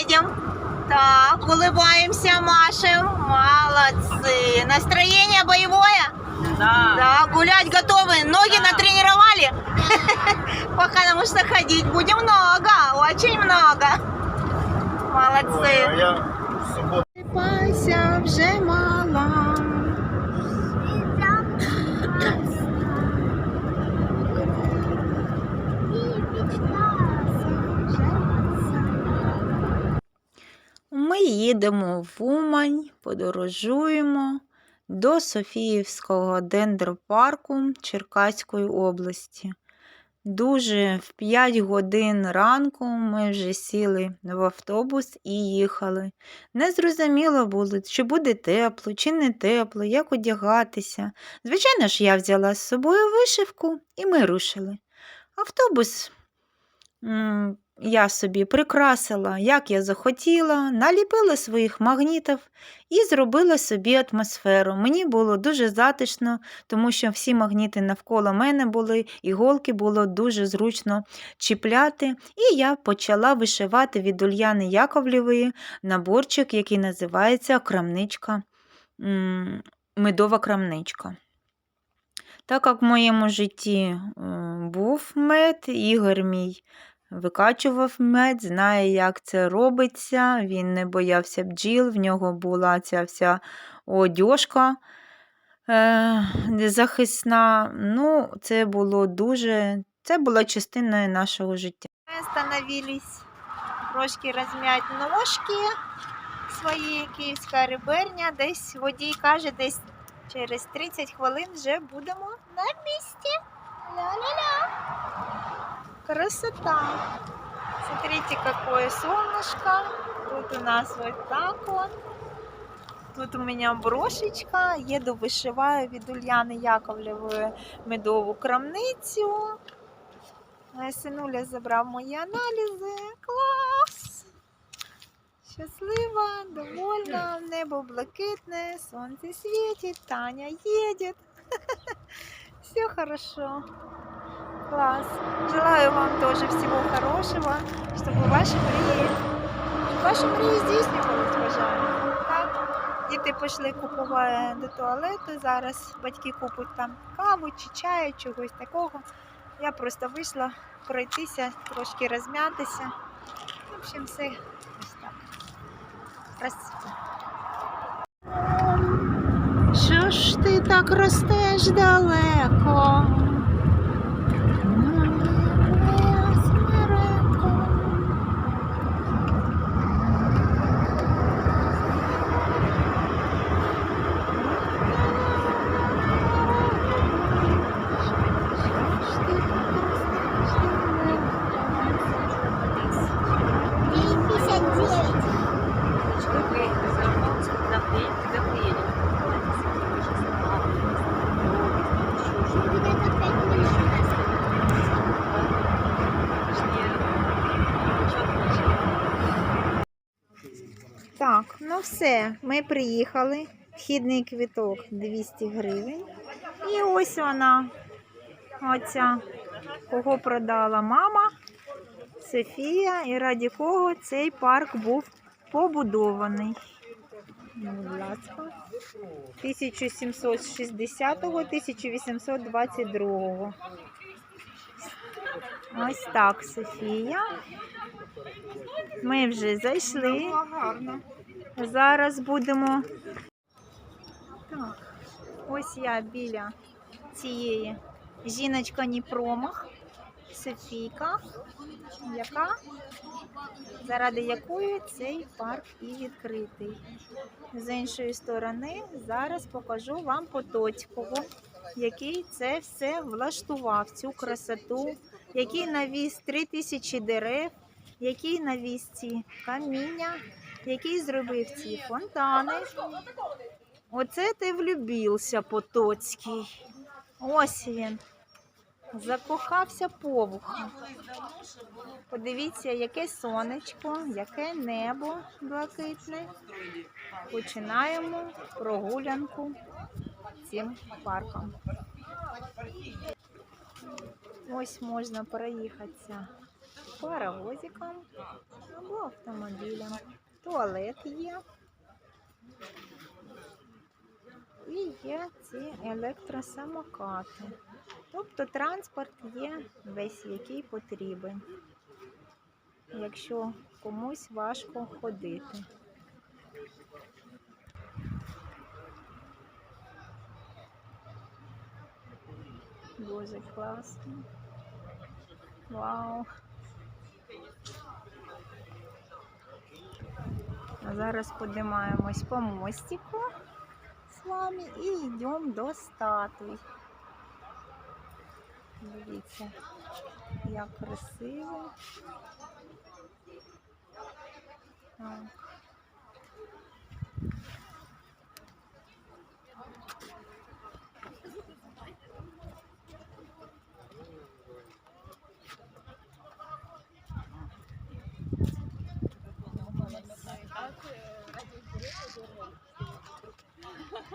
едем. Так, улыбаемся, машем. Молодцы. Настроение боевое? Да. Да, гулять готовы. Ноги Да. натренировали? Потому что ходить будем много, очень много. Ой, Молодцы. а я Просипайся вже мала. Ми їдемо в Умань, подорожуємо до Софіївського дендропарку Черкаської області. Дуже в 5 годин ранку ми вже сіли в автобус і їхали. Незрозуміло було, чи буде тепло, чи не тепло, як одягатися. Звичайно ж, я взяла з собою вишивку і ми рушили. Автобус я собі прикрасила, як я захотіла, наліпила своїх магнітів і зробила собі атмосферу. Мені було дуже затишно, тому що всі магніти навколо мене були, іголки було дуже зручно чіпляти. І я почала вишивати від Ульяни Яковлєвої наборчик, який називається крамничка, медова крамничка. Так як в моєму житті е, був мед, Ігор мій викачував мед, знає, як це робиться. Він не боявся бджіл, в нього була ця вся одяжка е, захисна. Ну, це було дуже, це була частиною нашого життя. Ми остановились трошки розм'яти ножки свої, київська риберня. Десь водій каже, десь через 30 хвилин вже будемо на місці. Ля-ля-ля. Красота. Смотрите, какое солнышко. Тут у нас вот так вот. Тут у меня брошечка. Їду вишиваю від Ульяни Яковлєвої медову крамницю. Синуля забрав мої аналізи. Клас! Щаслива, довольна, небо блакитне, сонце світить, Таня їде. Все хорошо. Класс. Желаю вам тоже всего хорошего, чтобы ваши мрії, щоб ваші мрії здійснювались, бажаю. Так? Діти пішли купувати до туалету. Зараз батьки купують там каву чи чаю, чогось такого. Я просто вийшла пройтися, трошки розм'ятися. В общем, все ось так. Красиво. Що ж ти так ростеш далеко? Моя смереко. Так, ну все, ми приїхали. Вхідний квіток 200 гривень. І ось вона, оця, кого продала мама, Софія, і раді кого цей парк був побудований. Будь ласка. 1760-1822. Ось так, Софія. Ми вже зайшли. Зараз будемо. Так, ось я біля цієї жіночка ні промах, Софійка, яка, заради якої цей парк і відкритий. З іншої сторони, зараз покажу вам Потоцького, який це все влаштував, цю красоту, який навіз 3000 дерев, який навіз ці каміння, який зробив ці фонтани. Оце ти влюбився, Потоцький. Ось він. Закохався повухом. Подивіться, яке сонечко, яке небо блакитне. Починаємо прогулянку цим парком. Ось можна проїхатися паровозиком або автомобілем. Туалет є. І є ці електросамокати. Тобто транспорт є весь, який потрібен, якщо комусь важко ходити. Дуже класно. Вау. А зараз подимаємось по мостику з вами і йдемо до статуй. Дивіться, як красиво. Так.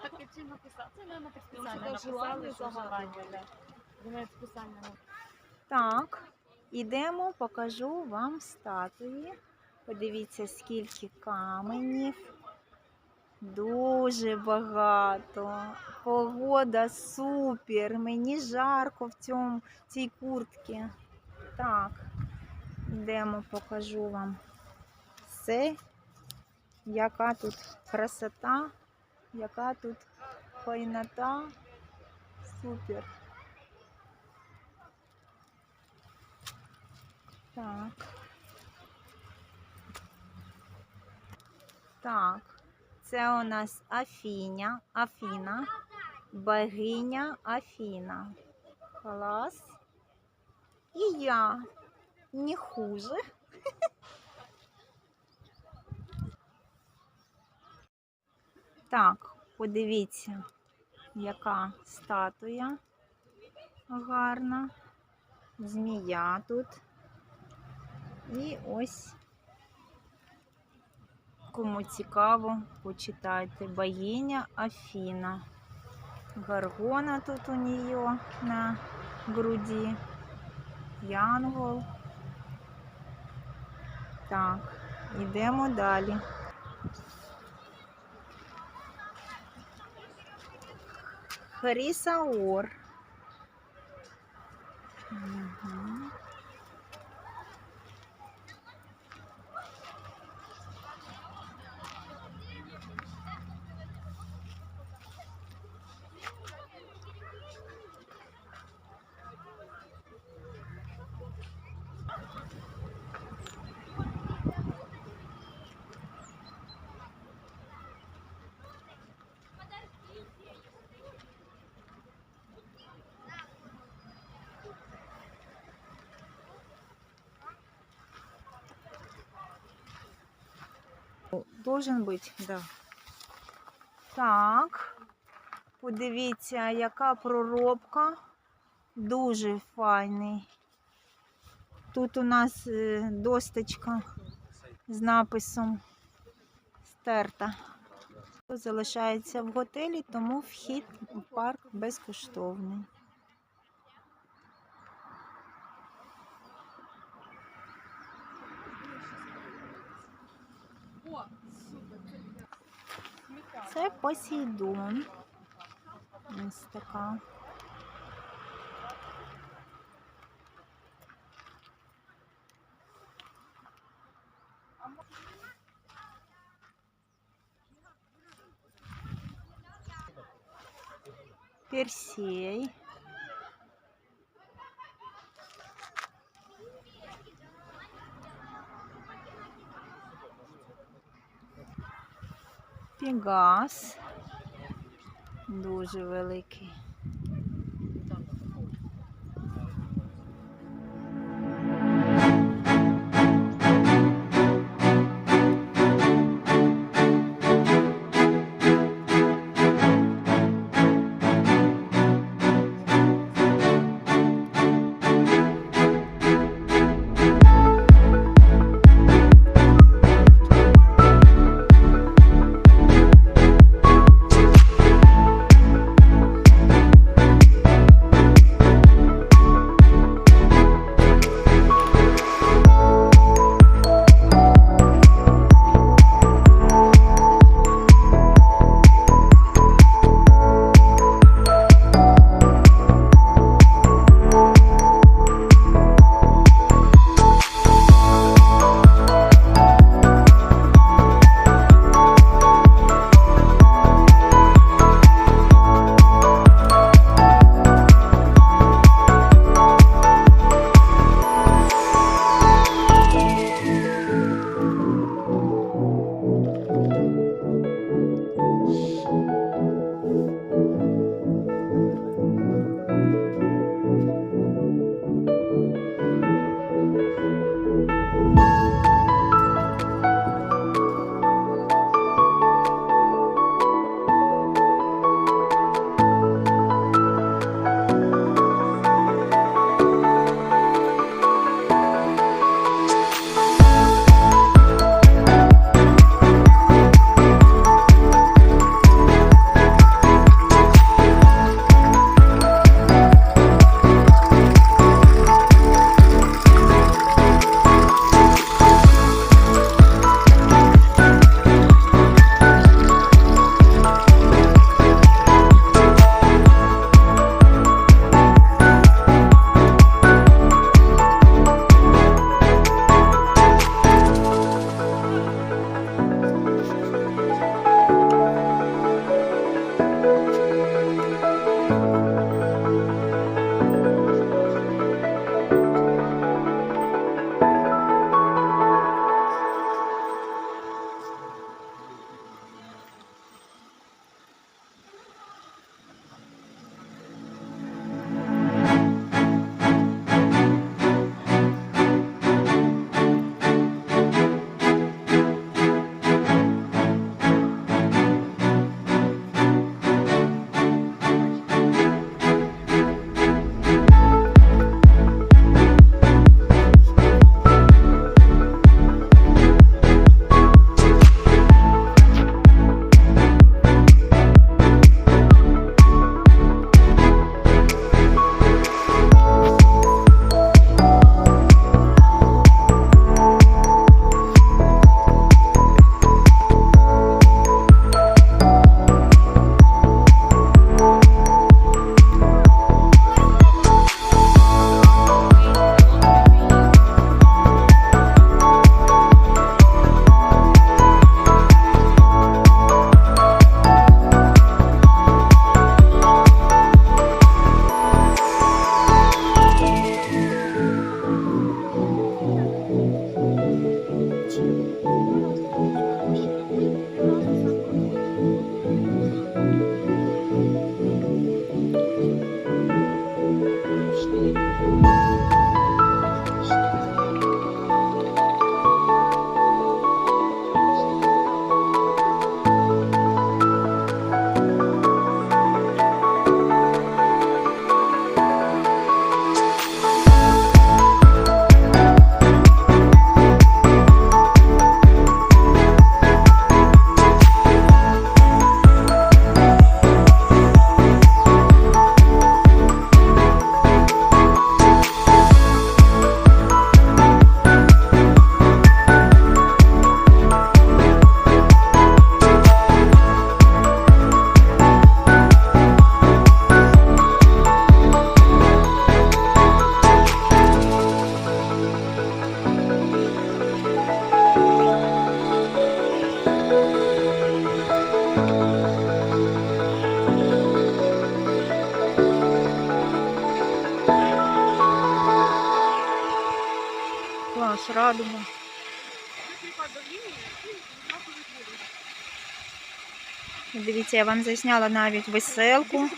Так чи написати? Це, мабуть, так спеціально написали, що загадування, желання. Думаю, спеціально. Так, ідемо, покажу вам статуї. Подивіться, скільки каменів. Дуже багато. Погода супер. Мені жарко в цьому, цій куртці. Так, йдемо, покажу вам все, яка тут красота, яка тут файнота. Супер. Так. Так. Це у нас Афіня, Афіна, богиня Афіна. Клас. І я не хуже. Так, подивіться, яка статуя гарна. Змія тут. І ось, кому цікаво, почитайте. Богиня Афіна. Гаргона тут у нее на груді. Янгол. Так, йдемо далі. Хрісаор. Должен бути, да. Так. Подивіться, яка проробка. Дуже файний. Тут у нас е, досточка з написом стерта. Залишається в готелі, тому вхід в парк безкоштовний. Це Посейдон. Ось така. Персей. Пегас. Дуже великий. Дивіться, я вам засняла навіть веселку.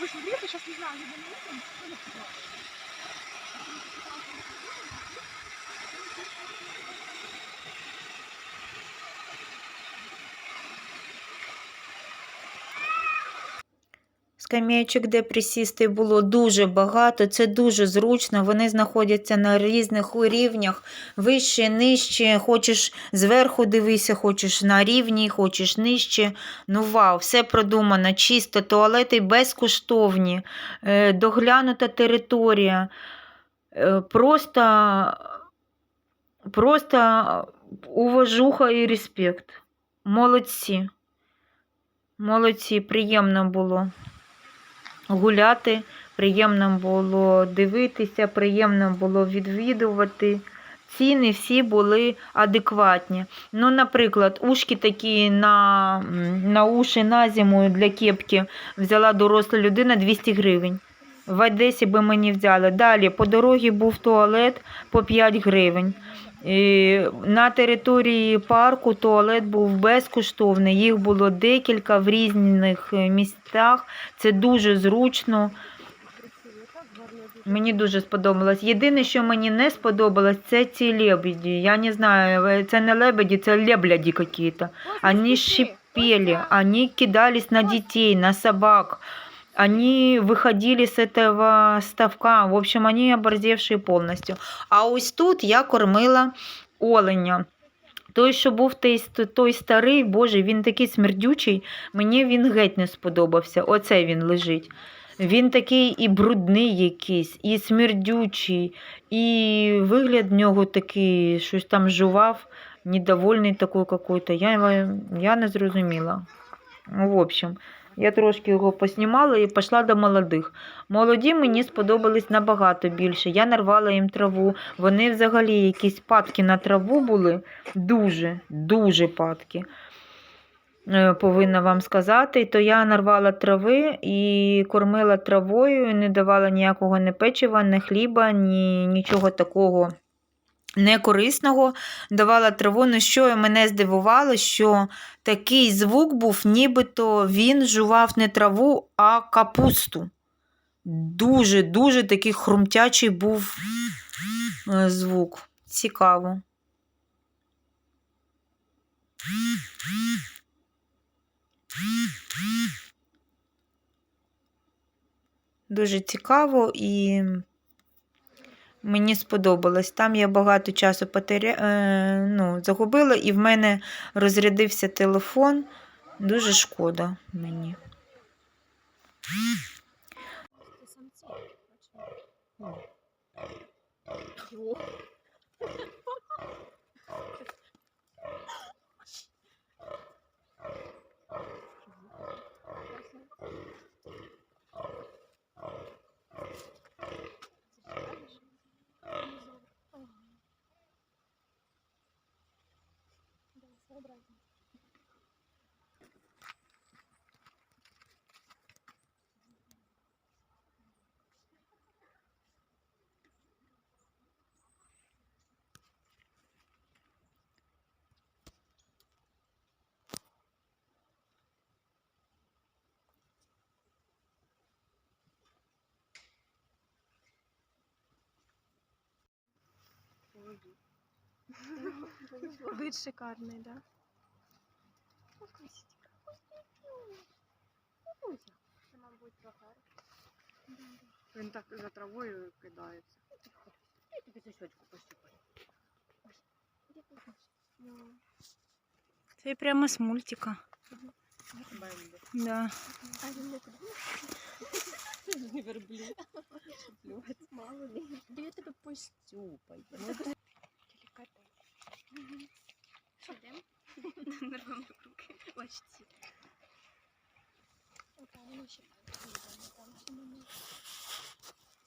Скам'ячок, де присісти було дуже багато, це дуже зручно. Вони знаходяться на різних рівнях, вище, нижче. Хочеш зверху дивися, хочеш на рівні, хочеш нижче. Ну вау, все продумано, чисто, туалети безкоштовні, е, доглянута територія. Е, Просто, просто уважуха і респект. Молодці. Молодці, приємно було гуляти, приємно було дивитися, приємно було відвідувати. Ціни всі були адекватні. Ну, наприклад, ушки такі на, на уші на зиму для кепки взяла доросла людина 200 гривень. В Одесі би мені взяли. Далі по дорозі був туалет по 5 гривень. І на території парку туалет був безкоштовний. Їх було декілька в різних е, місцях. Це дуже зручно. Мені дуже сподобалось. Єдине, що мені не сподобалось, це ці лебеді. Я не знаю, це не лебеді, це лебляді якісь. Они шипели, они кидались на детей, на собак. Они выходили с этого ставка. В общем, они оборзевшие повністю. А ось тут я кормила оленя. Той, що був той, той старий, боже, він такий смердючий, мені він геть не сподобався. Оце він лежить. Він такий і брудний якийсь, і смердючий, і вигляд в нього такий, щось там жував, недовольний такий какой-то. Я, я не зрозуміла. В общем, я трошки його поснімала і пішла до молодих. Молоді мені сподобались набагато більше. Я нарвала їм траву. Вони взагалі якісь падки на траву були. Дуже, дуже падки. Е, Повинна вам сказати, то я нарвала трави і кормила травою, не давала ніякого ні печива, ні хліба, ні нічого такого некорисного. Давала траву. Ну що мене здивувало, що такий звук був, нібито він жував не траву, а капусту. Дуже-дуже такий хрумтячий був е, звук. Цікаво. Дуже цікаво і мені сподобалось. Там я багато часу потеря... е, ну, загубила, і в мене розрядився телефон. Дуже шкода мені. Вид шикарний, да? Це, мабуть, прогар. Він так за травою кидається. Ну, Це прямо з мультика. Да. Не верблюд. Мало ли. Да я тебе постюпаю. Делікатес. Що, йдемо? Нервами в руки. О, там воно ще там ще немає.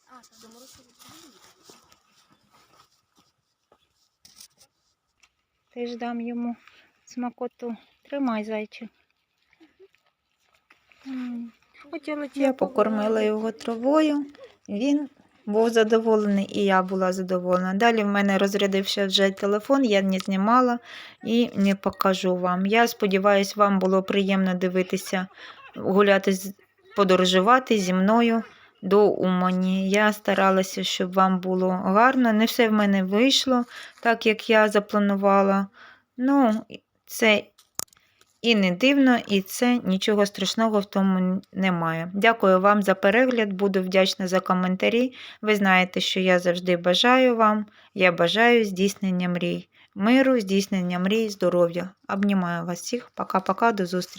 А, там доморозили. Теж дам йому смакоту. Тримай, зайчик. Хотіла Я покормила його травою. Він був задоволений, і я була задоволена. Далі в мене розрядився вже телефон, я не знімала і не покажу вам. Я сподіваюся, вам було приємно дивитися, гуляти, подорожувати зі мною до Умані. Я старалася, щоб вам було гарно. Не все в мене вийшло, так як я запланувала. Ну, це і не дивно, і це нічого страшного в тому немає. Дякую вам за перегляд, буду вдячна за коментарі. Ви знаєте, що я завжди бажаю вам. Я бажаю здійснення мрій. Миру, здійснення мрій, здоров'я. Обнімаю вас всіх. Пока-пока, до зустрічі.